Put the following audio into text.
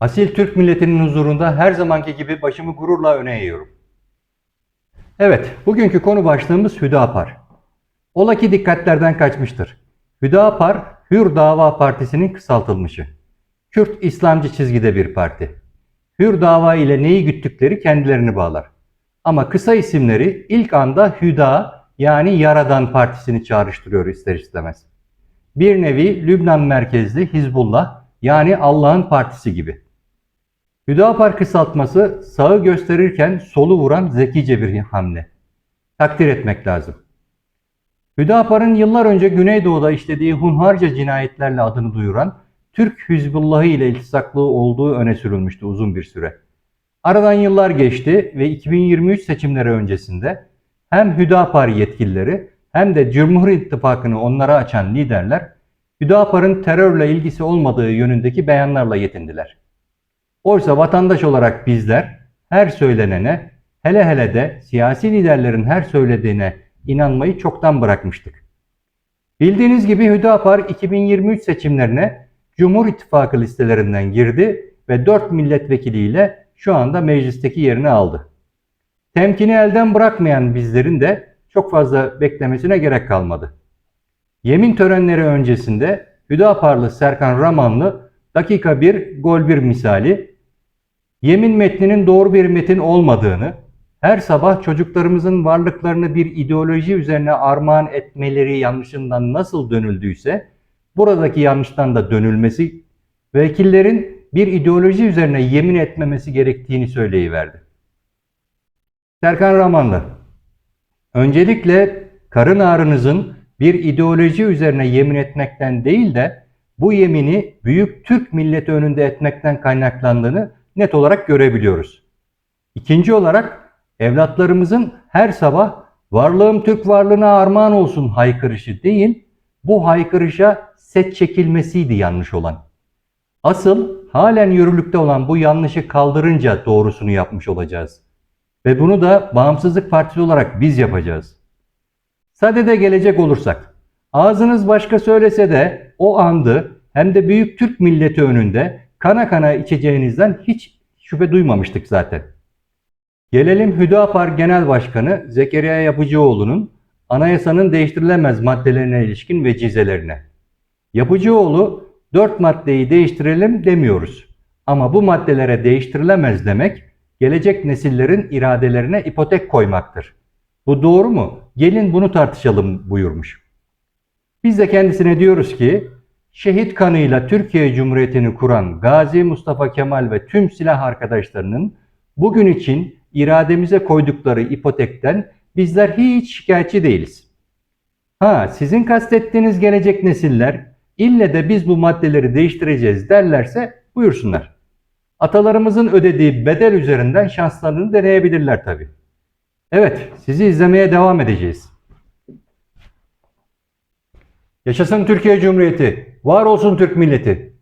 Asil Türk milletinin huzurunda her zamanki gibi başımı gururla öne eğiyorum. Evet, bugünkü konu başlığımız Hüdapar. Ola ki dikkatlerden kaçmıştır. Hüdapar, Hür Dava Partisi'nin kısaltılmışı. Kürt İslamcı çizgide bir parti. Hür Dava ile neyi güttükleri kendilerini bağlar. Ama kısa isimleri ilk anda Hüda yani Yaradan Partisi'ni çağrıştırıyor ister istemez. Bir nevi Lübnan merkezli Hizbullah yani Allah'ın partisi gibi. Hüdapar kısaltması sağı gösterirken solu vuran zekice bir hamle. Takdir etmek lazım. Hüdapar'ın yıllar önce Güneydoğu'da işlediği hunharca cinayetlerle adını duyuran Türk Hizbullahı ile iltisaklı olduğu öne sürülmüştü uzun bir süre. Aradan yıllar geçti ve 2023 seçimleri öncesinde hem Hüdapar yetkilileri hem de Cumhur İttifakı'nı onlara açan liderler Hüdapar'ın terörle ilgisi olmadığı yönündeki beyanlarla yetindiler. Oysa vatandaş olarak bizler her söylenene, hele hele de siyasi liderlerin her söylediğine inanmayı çoktan bırakmıştık. Bildiğiniz gibi Hüdapar 2023 seçimlerine Cumhur İttifakı listelerinden girdi ve 4 milletvekiliyle şu anda meclisteki yerini aldı. Temkini elden bırakmayan bizlerin de çok fazla beklemesine gerek kalmadı. Yemin törenleri öncesinde Hüdaparlı Serkan Ramanlı dakika bir gol bir misali yemin metninin doğru bir metin olmadığını, her sabah çocuklarımızın varlıklarını bir ideoloji üzerine armağan etmeleri yanlışından nasıl dönüldüyse, buradaki yanlıştan da dönülmesi, vekillerin bir ideoloji üzerine yemin etmemesi gerektiğini söyleyiverdi. Serkan Ramanlı, öncelikle karın ağrınızın bir ideoloji üzerine yemin etmekten değil de bu yemini büyük Türk milleti önünde etmekten kaynaklandığını net olarak görebiliyoruz. İkinci olarak evlatlarımızın her sabah varlığım Türk varlığına armağan olsun haykırışı değil, bu haykırışa set çekilmesiydi yanlış olan. Asıl halen yürürlükte olan bu yanlışı kaldırınca doğrusunu yapmış olacağız. Ve bunu da Bağımsızlık Partisi olarak biz yapacağız. Sadede gelecek olursak, ağzınız başka söylese de o andı hem de büyük Türk milleti önünde kana kana içeceğinizden hiç şüphe duymamıştık zaten. Gelelim Hüdapar Genel Başkanı Zekeriya Yapıcıoğlu'nun anayasanın değiştirilemez maddelerine ilişkin vecizelerine. Yapıcıoğlu dört maddeyi değiştirelim demiyoruz. Ama bu maddelere değiştirilemez demek gelecek nesillerin iradelerine ipotek koymaktır. Bu doğru mu? Gelin bunu tartışalım buyurmuş. Biz de kendisine diyoruz ki şehit kanıyla Türkiye Cumhuriyeti'ni kuran Gazi Mustafa Kemal ve tüm silah arkadaşlarının bugün için irademize koydukları ipotekten bizler hiç şikayetçi değiliz. Ha sizin kastettiğiniz gelecek nesiller ille de biz bu maddeleri değiştireceğiz derlerse buyursunlar. Atalarımızın ödediği bedel üzerinden şanslarını deneyebilirler tabii. Evet, sizi izlemeye devam edeceğiz. Yaşasın Türkiye Cumhuriyeti, var olsun Türk milleti.